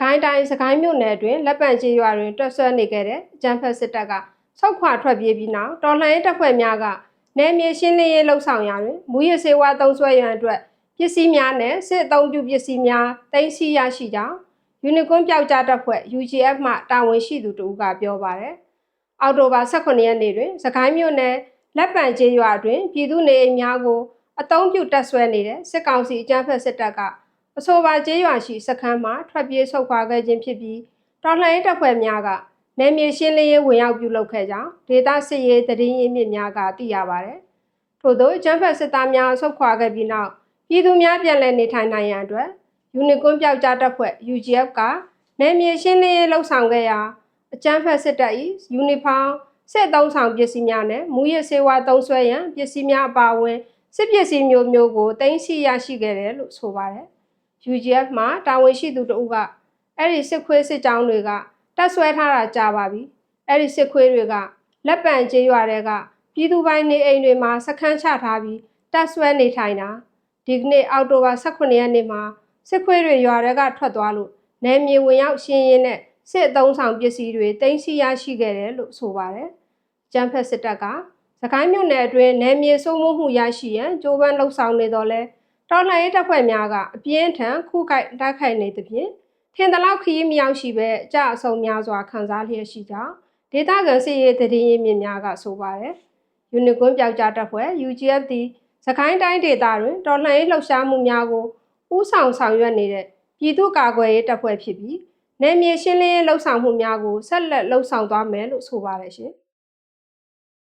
ကိုင်းတိုင်းစကိုင်းမြို့နယ်အတွင်းလက်ပံကျေးရွာတွင်တွက်ဆွဲနေခဲ့တဲ့အကြမ်းဖက်စစ်တပ်ကဆောက်ခွာထွက်ပြေးပြီးနောက်တော်လှန်ရေးတပ်ဖွဲ့များကနယ်မြေရှင်းလင်းရေးလှုပ်ဆောင်ရာတွင်မူရစေဝါသုံးဆွဲရန်အတွက်ပစ္စည်းများနဲ့စစ်အုံပြုပစ္စည်းများတင်စီရရှိကြောင်းယူနီကွန်းပျောက်ကြားတပ်ဖွဲ့ UGF မှတာဝန်ရှိသူတို့ကပြောပါတယ်။အောက်တိုဘာ18ရက်နေ့တွင်စကိုင်းမြို့နယ်လက်ပံကျေးရွာတွင်ပြည်သူနေအိမ်များကိုအုံပြုတပ်ဆွဲနေတဲ့စစ်ကောင်စီအကြမ်းဖက်စစ်တပ်က အဆိုပါကျေးရွာရှိစခန်းမှာထွက်ပြေးဆုတ်ခွာခဲ့ခြင်းဖြစ်ပြီးတော်လှန်ရေးတပ်ဖွဲ့များကနယ်မြေရှင်းလင်းရေးဝင်ရောက်ပြုလုပ်ခဲ့ကြောင်းဒေသစစ်ရေးတရင်ရင်းမြစ်များကသိရပါတယ်။ထို့သောကျန်းဖက်စစ်သားများဆုတ်ခွာခဲ့ပြီးနောက်ပြည်သူများပြန်လည်နေထိုင်နိုင်ရန်အတွက်ယူနီကွန်းပျောက်ကြားတပ်ဖွဲ့ UGF ကနယ်မြေရှင်းလင်းရေးလှုပ်ဆောင်ခဲ့ရာအကျန်းဖက်စစ်တပ်၏ယူနီဖောင်းစစ်သုံးဆောင်ပစ္စည်းများနဲ့မူရစေဝါသုံးဆွဲရန်ပစ္စည်းများအပါအဝင်စစ်ပစ္စည်းမျိုးမျိုးကိုတင်စီရရှိခဲ့တယ်လို့ဆိုပါတယ်။ UGF မှာတာဝန်ရှိသူတို့ကအဲ့ဒီစစ်ခွေးစစ်ကြောင်းတွေကတက်ဆွဲထားတာကြာပါပြီ။အဲ့ဒီစစ်ခွေးတွေကလက်ပံကျေးရွာတွေကပြည်သူပိုင်းနေအိမ်တွေမှာစခန်းချထားပြီးတက်ဆွဲနေထိုင်တာဒီကနေ့အောက်တိုဘာ18ရက်နေ့မှာစစ်ခွေးတွေရွာတွေကထွက်သွားလို့နယ်မြေဝင်ရောက်ရှင်းရင်းနဲ့စစ်အုံဆောင်ပစ္စည်းတွေတင်စီရရှိခဲ့တယ်လို့ဆိုပါတယ်။ကျန်းဖက်စစ်တပ်ကစကိုင်းမြို့နယ်အတွင်းနယ်မြေစိုးမိုးမှုရရှိရန်ကြိုးပမ်းလှုပ်ဆောင်နေတော့လဲ တော်လှန်ရေးတပ်ဖွဲ့များကအပြင်းထန်ခုခိုက်တိုက်ခိုက်နေသဖြင့်ထင်သလောက်ခရီးမရောက်ရှိပဲအကြအဆုံများစွာခံစားလျက်ရှိကြောင်းဒေသခံစစ်ရေးတည်င်းရင်းမြစ်များကဆိုပါတယ်။ယူနီကွန်းပျောက်ကြားတပ်ဖွဲ့ UGF သည်စကိုင်းတိုင်းဒေသတွင်တော်လှန်ရေးလှုပ်ရှားမှုများကိုဥဆောင်ဆောင်ရွက်နေတဲ့ပြည်သူ့ကာကွယ်ရေးတပ်ဖွဲ့ဖြစ်ပြီးနယ်မြေရှင်းလင်းရေးလှုပ်ဆောင်မှုများကိုဆက်လက်လှုပ်ဆောင်သွားမယ်လို့ဆိုပါတယ်ရှင်။